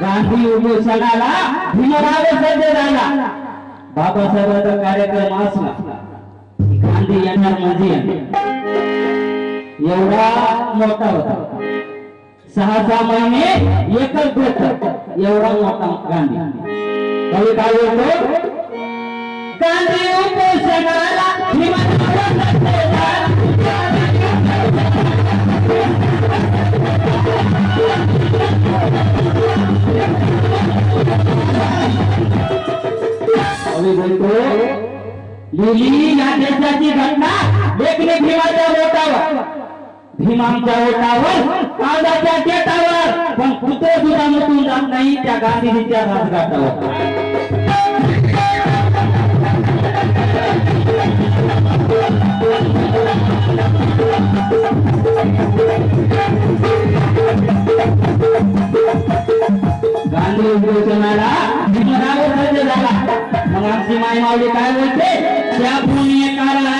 गांधी उपोषणाला भीमराव सज्ज झाला. बाबासाहेबांचा कार्यक्रम असला गांधी येणार माझी एवढा मोठा होता. सहा सहा महिने एकच गोष्ट एवढा मोठा गांधी. कवी काय बोलतो गांधी उपोषणाला कवी बोलतो लिहिली या देशाची घटना लेखने भीमाच्या ओटावर भीमांच्या ओटावर कांदाच्या केटावर. पण कुठे सुद्धा मिटून जात नाही त्या गांधीजीच्या राजघाटावर. आमची माय मावली काय बोलते त्या भूमी काला